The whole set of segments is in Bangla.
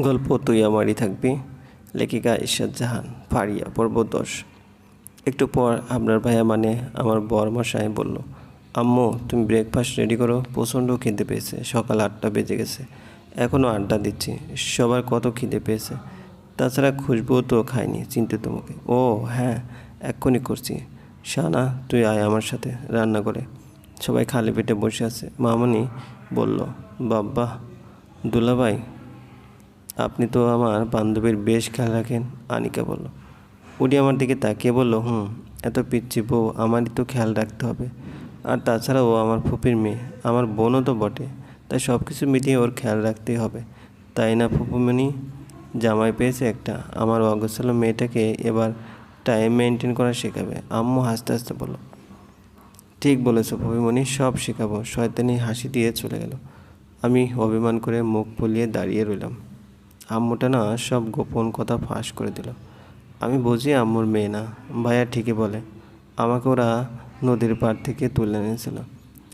গল্প তুই আমারই থাকবি। লেখিকা ইশাদ জাহান, ফারিয়া, পর্ব দশ। একটু পর আপনার ভাইয়া মানে আমার বর মশাই বলল, আম্মু, তুমি ব্রেকফাস্ট রেডি করো। প্রচণ্ড খিদে পেয়েছে। সকাল আটটা বেজে গেছে। এখনও আড্ডা দিচ্ছি। সবার কত খিদে পেয়েছে। তাছাড়া খুশবুও তো খায়নি চিন্তিত মুখে। ও হ্যাঁ এক্ষুনি করছি। শানা, তুই আয় আমার সাথে রান্না করে। সবাই খালি পেটে বসে আছে। মামনি বলল, বাব্বা, দুলাভাই আপনি তো আমার বান্ধবীর বেশ খেয়াল রাখেন, আনিকা বলল। উনি আমার দিকে তাকিয়ে বলল, হুম, এত পিচ্ছি বউ, আমারই তো খেয়াল রাখতে হবে। আর তাছাড়াও আমার ফুপির মেয়ে, আমার বোনও তো বটে, তাই সব কিছু মিলিয়ে ওর খেয়াল রাখতেই হবে। তাই না, ফুপুমণি? জামাই পেয়েছে একটা। আমার অগোছাল মেয়েটাকে এবার টাইম মেনটেন করা শেখাবে। আম্মু হাসতে হাসতে বলল, ঠিক বলেছ ফুপিমণি, সব শেখাবো। শয়তানি হাসি দিয়ে চলে গেল। আমি অভিমান করে মুখ ফুলিয়ে দাঁড়িয়ে রইলাম। আম্মুটা না সব গোপন কথা ফাঁস করে দিল। আমি বুঝি আম্মুর মেয়ে না। ভাইয়া ঠিকই বলে। আমাকে ওরা নদীর পাড় থেকে তুলে এনেছিল।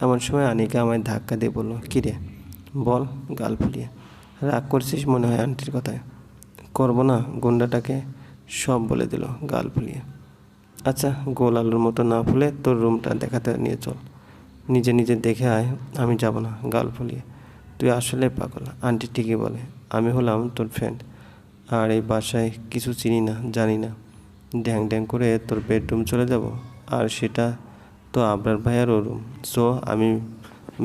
এমন সময় আনিকা আমায় ধাক্কা দিয়ে বলল কিরে বল, গাল ফুলিয়ে। রাগ করছিস মনে হয় আন্টির কথায়? করব না, গুন্ডাটাকে সব বলে দিল, গাল ফুলিয়ে। আচ্ছা গোল আলুর মতো না ফুলে তোর রুমটা দেখাতে নিয়ে চল। নিজে নিজে দেখে আয়, আমি যাব না, গাল ফুলিয়ে। তুই আসলে পাগল, আন্টি ঠিকই বলে। আমি হলাম তোর ফ্রেন্ড আর এই বাসায় কিছু চিনি না, জানি না। ড্যাং ড্যাং করে তোর বেডরুম চলে যাব, আর সেটা তো আবরার ভাইয়ারও রুম সো আমি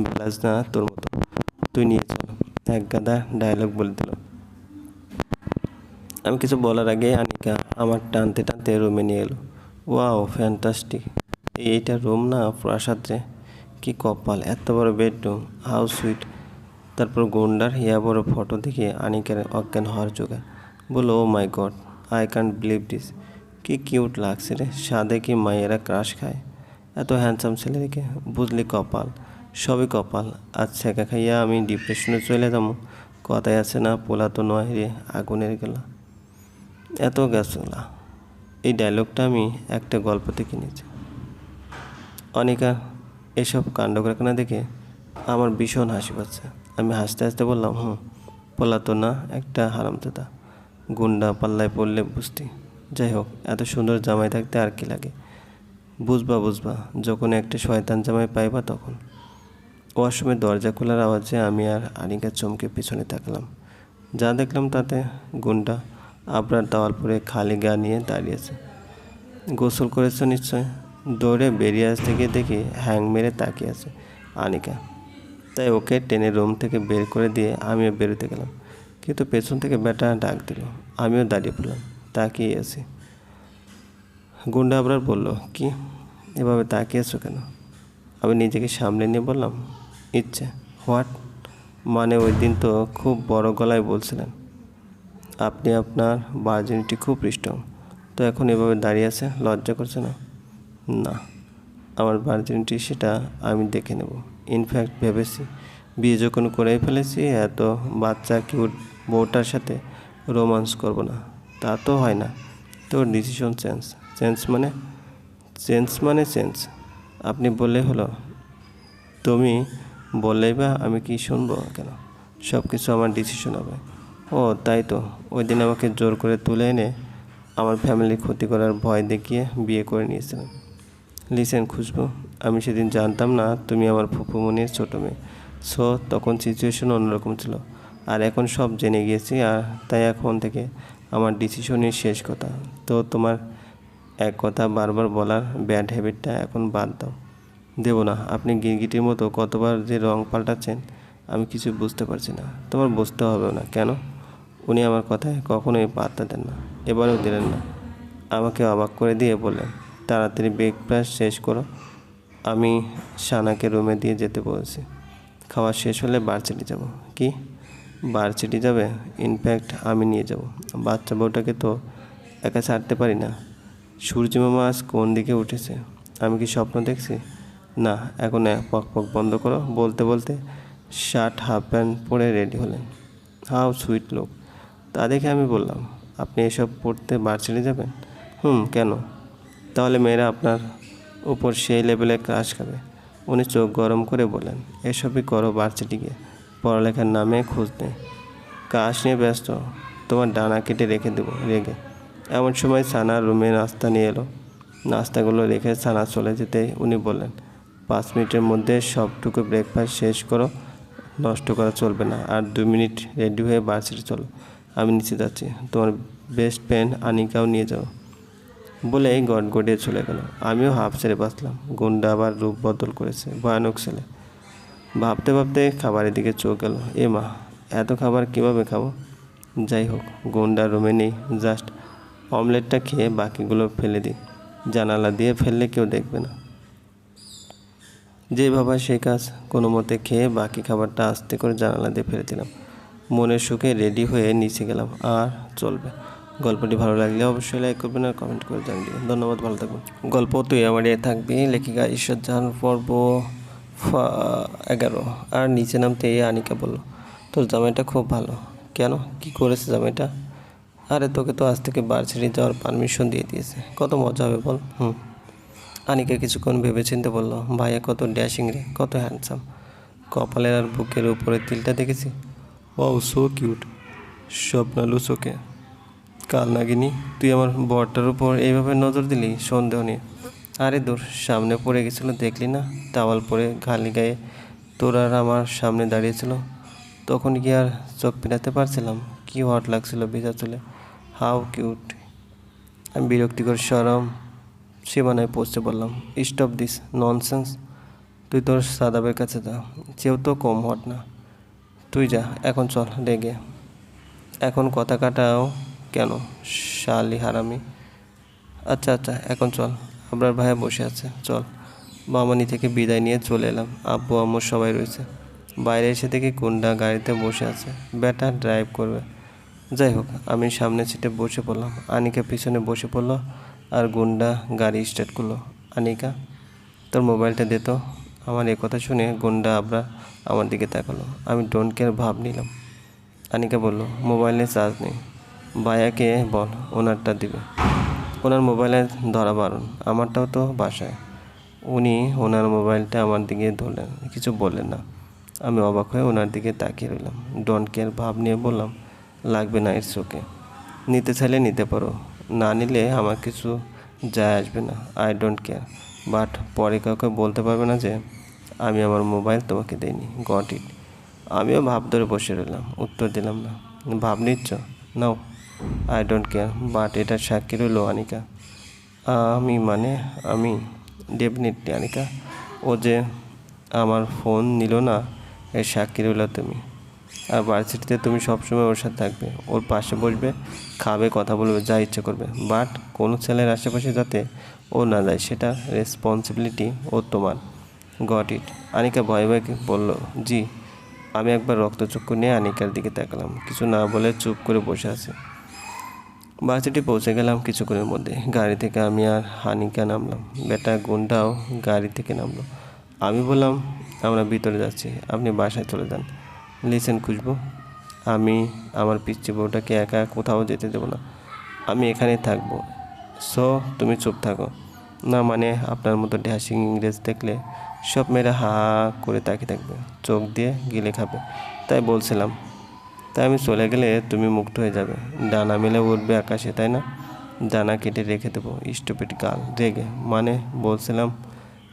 বেলাস না তোর মতো। তুই নিয়ে চল, এক গাদা ডায়লগ বলে দিল আমি কিছু বলার আগে আনিকা আমার টানতে টানতে রুমে নিয়ে এলো। ওয়াও ফ্যান্টাস্টিক এইটা রুম না প্রাসাদ কি কপাল, এত বড় বেডরুম হাউ সুইট তারপর গুন্ডার হিয়া বড় ফটো দেখে আনিকার অজ্ঞান হওয়ার জোগাড় বলল ও my god I can't believe this কি কিউট লাগছে রে। সাদে কি মায়েরা ক্রাশ খায়? এত হ্যান্ডসাম ছেলে দেখে বুঝলি কপাল। সবই কপাল। আজ ছেঁকা খাইয়া আমি ডিপ্রেশনে চলে যাব। কথায় আছে না, পোলা তো নয় রে, আগুনের গেলা। এত গেছলা এই ডায়লগটা আমি একটা গল্প থেকে নিয়েছি। অনিকা এসব কাণ্ড কারখানা দেখে আমার ভীষণ হাসি পাচ্ছে। আমি হাসতে হাসতে বললাম, হুম পলাতো না, একটা হারামদাদা গুন্ডা পাল্লায় পড়লে বুঝতি। যাই হোক, এত সুন্দর জামাই থাকতে আর কি লাগে? বুঝবা বুঝবা, যখন একটা শয়তান জামাই পাইবা তখন। ওয়াশরুমের দরজা খোলার আওয়াজে আমি আর আনিকা চমকে পিছনে থাকলাম। যা দেখলাম তাতে গুন্ডা আবরার দেওয়াল পরে খালি গা নিয়ে দাঁড়িয়েছে গোসল করেছ নিশ্চয়? দৌড়ে বেরিয়ে আসতে গিয়ে দেখি হ্যাং মেরে তাকিয়ে আছে আনিকা। তাই ওকে টেনে রুম থেকে বের করে দিয়ে আমিও বেরোতে গেলাম। কিন্তু পেছন থেকে ব্যাটা ডাক দিল। আমিও দাঁড়িয়ে পড়লাম। তাকিয়ে আছি। গুন্ডা আবরার বলল, কি? এভাবে তাকিয়েছো কেন? আমি নিজেকে সামলে নিয়ে বললাম, ইচ্ছে। হোয়াট? মানে ওই দিন তো খুব বড় গলায় বলছিলেন, আপনি আপনার ভার্জিনিটি খুব স্ট্রং। তো এখন এভাবে দাঁড়িয়ে আছে, লজ্জা করছে না? না। আমার ভার্জিনিটি সেটা আমি দেখে নেব। ইনফ্যাক্ট ভেবেছি বিয়ে যখন করে ফেলেছি, এত বাচ্চা কিউট বউটার সাথে রোমান্স করব না। তা তো হয় না। তোর ডিসিশন চেঞ্জ চেঞ্জ মানে? চেঞ্জ মানে চেঞ্জ আপনি বললে হলো। তুমি বললেই বা আমি কি শুনব কেন? সব কিছু আমার ডিসিশন হবে। ও, তাই তো। ওই দিন আমাকে জোর করে তুলে এনে আমার ফ্যামিলির ক্ষতি করার ভয় দেখিয়ে বিয়ে করে নিয়েছিলেন। লিসেন খুশবু। আমি সেদিন জানতাম না তুমি আমার ফুপুমনির ছোটো মেয়ে। সো তখন সিচুয়েশন অন্যরকম ছিল। আর এখন সব জেনে গিয়েছি, আর তাই এখন থেকে আমার ডিসিশনই শেষ কথা। তো তোমার এক কথা বারবার বলার ব্যাড হ্যাবিটটা এখন বাদ দাও। দেবো না, আপনি গিরগিটির মতো কতবার যে রং পাল্টাচ্ছেন, আমি কিছু বুঝতে পারছি না। তোমার বুঝতে হবে না, কেন? উনি আমার কথায় কখনোই পাত্তা দেন না, এবারেও দিলেন না। আমাকে অবাক করে দিয়ে বললেন, তাড়াতাড়ি ব্রেকফাস্ট শেষ করো। আমি সানাকে রুমে দিয়ে যেতে বলছি। খাওয়া শেষ হলে বারচিটি যাব। কি? বারচিটি যাবে? ইনফ্যাক্ট আমি নিয়ে যাব। বাচ্চা বউটাকে তো একা ছাড়তে পারি না। সূর্য মামা আজ কোন দিকে উঠেছে? আমি কি স্বপ্ন দেখছি? না, এখন পক পক বন্ধ করো। বলতে বলতে শার্ট, হাফ প্যান্ট পরে রেডি হলেন। হাউ সুইট লোক। তা দেখে আমি বললাম, আপনি এসব পড়তে বার ছেড়ে যাবেন? হুম, কেন? তাহলে মেয়েরা আপনার উপর সেই লেভেলে ক্রাশ খাবে। উনি চোখ গরম করে বলেন, এসবই করো বার্চিটিকে পড়ালেখার নামে খোঁজ নেই কাজ নিয়ে ব্যস্ত, তোমার ডানা কেটে রেখে দেবো, রেগে। এমন সময় সানা রুমে নাস্তা নিয়ে এলো। নাস্তাগুলো রেখে সানা চলে যেতে উনি বললেন, পাঁচ মিনিটের মধ্যে সবটুকু ব্রেকফাস্ট শেষ করো, নষ্ট করা চলবে না, আর দু মিনিট রেডি হয়ে বার্সিটি চলো। আমি নিচে যাচ্ছি, তোমার বেস্ট ফ্রেন্ড আনিকাও নিয়ে যাও। বলে গট গড়িয়ে চলে গেল। আমিও হাফ ছেড়ে বাঁচলাম। গুন্ডা আবার রূপ বদল করেছে। ভয়ানক ছেলে। ভাবতে ভাবতে খাবারের দিকে চোখ গেল। এ মা, এত খাবার কীভাবে খাব? যাই হোক, গুন্ডা রুমে নেই। জাস্ট অমলেটটা খেয়ে বাকিগুলো ফেলে দিই। জানালা দিয়ে ফেললে কেউ দেখবে না। যে ভাবা সেই কাজ, কোনো মতে খেয়ে বাকি খাবারটা আস্তে করে জানালা দিয়ে ফেলে দিলাম। মনের সুখে রেডি হয়ে নিচে গেলাম। আর চলবে। গল্পটি ভালো লাগলে অবশ্যই লাইক করবেন আর কমেন্ট করে জানিয়ে দেবেন। ধন্যবাদ ভালো থাকবেন। গল্প তুই আমার এ থাকবি লেখিকা ঈশ্বর জাহান পর্ব ফা- এগারো। আর নিচে নামতে আনিকা বলল তোর জামাইটা খুব ভালো। কেন? কি করেছে জামাইটা? আরে তোকে তো আজ থেকে বার্সিটি যাওয়ার পারমিশন দিয়ে দিয়েছে। কত মজা হবে বল? হুম। আনিকা কিছুক্ষণ ভেবেচিন্তে বলল ভাইয়া কত ড্যাশিং রে কত হ্যান্ডসাম কপালের আর বুকের উপরে তিলটা দেখেছি? ও সো কিউট স্বপ্নালু চোখে কাল নাগিনি, তুই আমার বরটার উপর এইভাবে নজর দিলি? সন্দেহ নিয়ে আরে দূর, সামনে পড়ে গেছিল, দেখলি না? টাওয়াল পরে খালি গায়ে তোর আর আমার সামনে দাঁড়িয়েছিল। তখন কি আর চোখ ফেরাতে পারছিলাম? কি হট লাগছিল ভেজা চুলে। How cute. আমি বিরক্তিকর সরম সীমানায় পৌঁছে বললাম স্টপ দিস, ননসেন্স। তুই তোর সাদাবের কাছে যা। চেয়েও তো কম হট না। তুই যা, এখন চল, রেগে। এখন কথা কাটাও। কেন? শালি হারামি আচ্ছা আচ্ছা এখন চল। আপনার ভাইয়া বসে আছে, চল। মামানি থেকে বিদায় নিয়ে চলে এলাম। আব্বু, আম্মু সবাই রয়েছে। বাইরে এসে দেখি কুন্ডা গাড়িতে বসে আছে। বেটা ড্রাইভ করবে। যাই হোক, আমি সামনে সিটে বসে পড়লাম। আনিকা পিছনে বসে পড়ল আর গুন্ডা গাড়ি স্টার্ট করল। আনিকা, তোর মোবাইলটা দে তো। আমার এ কথা শুনে গুন্ডা আবরা আমার দিকে তাকালো। আমি ডোন্ট কেয়ার ভাব নিলাম। আনিকা বলল, মোবাইলে চার্জ নেই। ভাইয়াকে বল, ওনারটা দিবে। ওনার মোবাইলে ধরা বারণ, আমারটাও তো বাসায়। উনি ওনার মোবাইলটা আমার দিকে ধরলেন, কিছু বললেন না। আমি অবাক হয়ে ওনার দিকে তাকিয়ে রইলাম। ডোন্ট কেয়ার ভাব নিয়ে বললাম, লাগবে না ইটস ওকে নিতে চাইলে নিতে পারো, না নিলে আমার কিছু যায় আসবে না আই ডোন্ট কেয়ার বাট পরে কাউকে বলতে পারবে না যে, আমি আমার মোবাইল তোমাকে দেইনি গট ইট আমিও ভাব ধরে বসে রইলাম, উত্তর দিলাম না, ভাব নিচ্ছ? নাও। আই ডোন্ট কেয়ার বাট এটা সাক্ষী রইল আনিকা। আমি মানে আমি ডেফিনেটলি আনিকা। ও যে আমার ফোন নিল না এর সাক্ষী রইল তুমি। আর ভার্সিটিতে তুমি সবসময় ওর সাথে থাকবে। ওর পাশে বসবে, খাবে, কথা বলবে, যা ইচ্ছে করবে। বাট কোনো ছেলের আশেপাশে যাতে ও না যায়, সেটা রেসপন্সিবিলিটি ও তোমার। গট ইট আনিকা ভয় ভয় বলল, জি, আমি একবার রক্তচক্ষু নিয়ে আনিকার দিকে তাকালাম। কিছু না বলে চুপ করে বসে আছে। ভার্সিটি পৌঁছে গেলাম কিছুক্ষণের মধ্যে। গাড়ি থেকে আমি আর হানিকা নামলাম। বেটা গুন্ডাও গাড়ি থেকে নামলো। আমি বললাম, আমরা ভিতরে যাচ্ছি। আপনি বাসায় চলে যান। লিসেন খুঁজবো। আমি আমার পিচ্ছি বউটাকে একা কোথাও যেতে দেবো না। আমি এখানে থাকব। সো, তুমি চুপ থাকো। না মানে আপনার মতো ড্যাশিং ইংরেজ দেখলে সব মেয়েরা হা হা করে তাকিয়ে থাকবে। চোখ দিয়ে গিলে খাবে। তাই বলছিলাম তাই আমি চলে গেলে তুমি মুক্ত হয়ে যাবে। ডানা মেলে উঠবে আকাশে, তাই না? ডানা কেটে রেখে দেবো স্টুপিড গাল রেগে মানে বলছিলাম,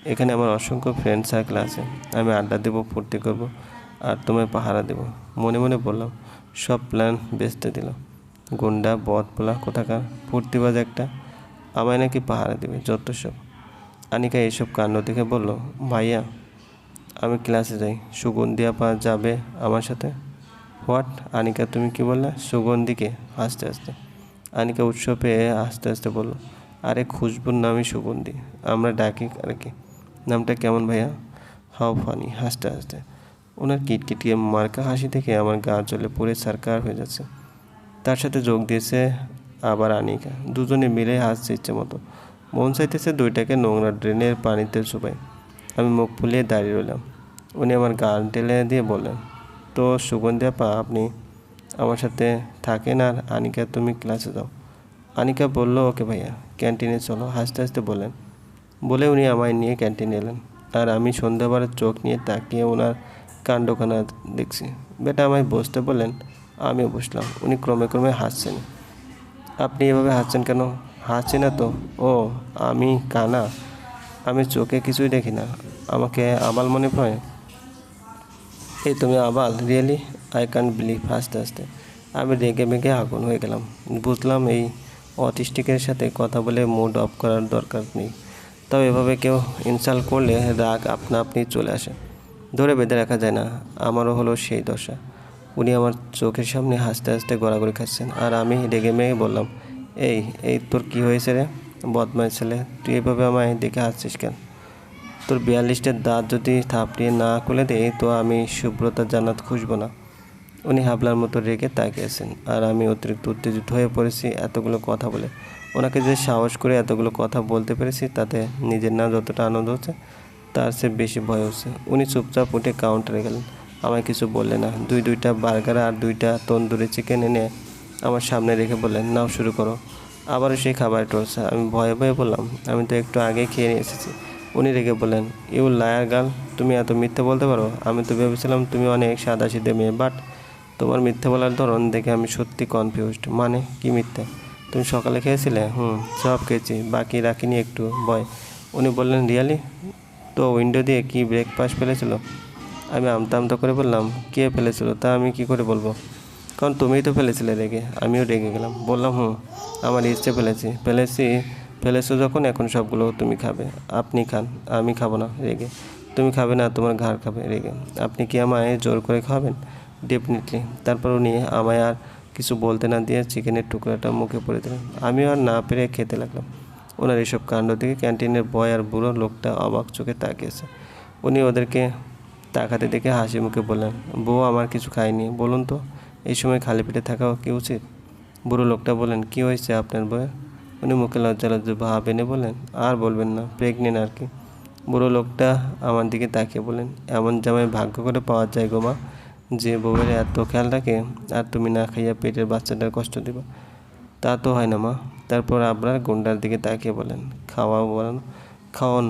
এখানে আমার অসংখ্য ফ্রেন্ড সার্কেল আছে। আমি আড্ডা দেবো, ফুর্তি করব, আর তোমায় পাহারা দেবো। মনে মনে বললাম, সব প্ল্যান বেচতে দিল গুন্ডা, বদ পোলা, কোথাকার? ফুর্তিবাজ একটা। আমায় নাকি পাহারা দেবে, যত সব। আনিকা এইসব কাণ্ড দেখে বলল, ভাইয়া, আমি ক্লাসে যাই। সুগন্ধিয়া পা যাবে আমার সাথে? হোয়াট? আনিকা, তুমি কি বললে? সুগন্ধিকে হাসতে হাসতে আনিকা উৎস পেয়ে আস্তে আস্তে বলল, আরে, খুশবুর নামই সুগন্ধি। আমরা ডাকি আর কি। নামটা কেমন ভাইয়া? হাও ফানি হাসতে হাসতে ওনার কিটকিটিয়ে মার্কা হাসি থেকে আমার গা চলে পুরে সারকার হয়ে যাচ্ছে। তার সাথে যোগ দিয়েছে আবার আনিকা। দুজনে মিলে হাসছে ইচ্ছে মতো। মন চাইতেছে দুইটাকে নোংরা ড্রেনের পানিতে চুপাই আমি মুখ ফুলিয়ে দাঁড়িয়ে রইলাম। উনি আমার গান টেলে দিয়ে বললেন তো সুগন্ধি আপা আপনি আমার সাথে থাকেন আর আনিকা, তুমি ক্লাসে যাও। আনিকা বলল, ওকে ভাইয়া, ক্যান্টিনে চলো। হাসতে হাসতে বললেন। বলে উনি আমায় নিয়ে ক্যান্টিনে এলেন। আর আমি সন্ধ্যাবারের চোখ নিয়ে তাকিয়ে ওনার কাণ্ডখানা দেখছি। বেটা আমায় বসতে বললেন, আমিও বসলাম। উনি ক্রমে ক্রমে হাসছেন। আপনি এভাবে হাসছেন কেন? হাসছে না তো। ও, আমি কানা। আমি চোখে কিছুই দেখি না। আমাকে আবাল মনে পড়ে এই তুমি আবার রিয়েলি আই ক্যান বিলিভ হাসতে হাসতে আমি রেগে মেগে আগুন হয়ে গেলাম। বুঝলাম এই অটিস্টিকের সাথে কথা বলে মুড অফ করার দরকার নেই। তবে এভাবে কেউ ইনসাল্ট করলে রাগ আপনা আপনি চলে আসে। ধরে বেঁধে রাখা যায় না। আমারও হলো সেই দশা। উনি আমার চোখের সামনে হাসতে হাসতে গড়াগড়ি খাচ্ছেন। আর আমি রেগে মেগে বললাম, এই এই তোর কি হয়েছে রে? বদমাই ছেলে, তুই এভাবে আমায় দেখে হাসছিস কেন? তোর বিয়াল্লিশটার দাঁত যদি থাপড়িয়ে না খুলে দেয়, তো আমি সুব্রতা জানাত খুঁজব না। উনি হাবলার মতো রেগে তাকিয়েছেন আর আমি অতিরিক্ত উত্তেজিত হয়ে পড়েছি এতগুলো কথা বলে। ওনাকে যে সাহস করে এতগুলো কথা বলতে পেরেছি, তাতে নিজের না যতটা আনন্দ হচ্ছে, তার চেয়ে বেশি ভয় হচ্ছে। উনি চুপচাপ উঠে কাউন্টারে গেলেন। আমায় কিছু বললেন না। দুই দুইটা বার্গার আর দুইটা তন্দুরি চিকেন এনে আমার সামনে রেখে বললেন, নাও শুরু করো। আবারও সেই খাবার টলছে আমি ভয়ে ভয়ে বললাম, আমি তো একটু আগে খেয়ে নিয়ে এসেছি। উনি রেগে বললেন, ইউ লায়ার গার্ল, তুমি এত মিথ্যে বলতে পারো? আমি তো ভেবেছিলাম তুমি অনেক সাদা সিধে মেয়ে, বাট তোমার মিথ্যে বলার ধরন দেখে আমি সত্যি কনফিউজড মানে কি মিথ্যে? তুমি সকালে খেয়েছিলে? হুম, সব খেয়েছি, বাকি রাখিনি একটু ভয় উনি বললেন, রিয়ালি? তো উইন্ডো দিয়ে কি ব্রেকফাস্ট ফেলেছিল? আমি আমতা আমতা করে বললাম, কে ফেলেছিল? তা আমি কি করে বলব? কারণ তুমিই তো ফেলেছিলে রেগে, আমিও রেগে গেলাম। বললাম, হুম, আমার ইচ্ছে ফেলেছি ফেলেছি ফেলেছো যখন, এখন সবগুলো তুমি খাবে। আপনি খান, আমি খাব না, রেগে। তুমি খাবে না, তোমার ঘাড় খাবে, রেগে। আপনি কি আমায় জোর করে খাবেন ডেফিনেটলি তারপর উনি আমায় আর কিছু বলতে না দিয়ে চিকেনের টুকরাটা মুখে পড়ে দিলেন। আমিও আর না পেরে খেতে লাগলাম। ওনার এসব কাণ্ড দেখে ক্যান্টিনের বয় আর বুড়ো লোকটা অবাক চোখে তাকিয়েছে। উনি ওদেরকে তাকাতে দেখে হাসি মুখে বললেন, বউ আমার কিছু খায়নি, বলুন তো, এই সময় খালি পেটে থাকা কি উচিত? বুড়ো লোকটা বলেন কি হয়েছে আপনার বউয়ের? উনি মুখে লজ্জা লজ্জা ভাব এনে বলেন আর বলবেন না প্রেগনেন্ট আর কি। বুড়ো লোকটা আমার দিকে তাকিয়ে বলেন এমন জামাই ভাগ্য করে পাওয়া যায় গো মা, যে বউয়ের এত খেয়াল রাখে, আর তুমি না খাইয়া পেটের বাচ্চাটার কষ্ট দিবা। তা তো হয় না মা। তারপর আবরার গুন্ডার দিকে তাকিয়ে বলেন খাওয়া বলেন খাওয়ান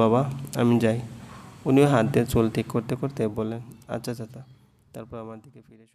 বাবা, আমি যাই। উনিও হাত দিয়ে চুল ঠিক করতে করতে বলেন আচ্ছা চাচা। তারপর আমার দিকে ফিরে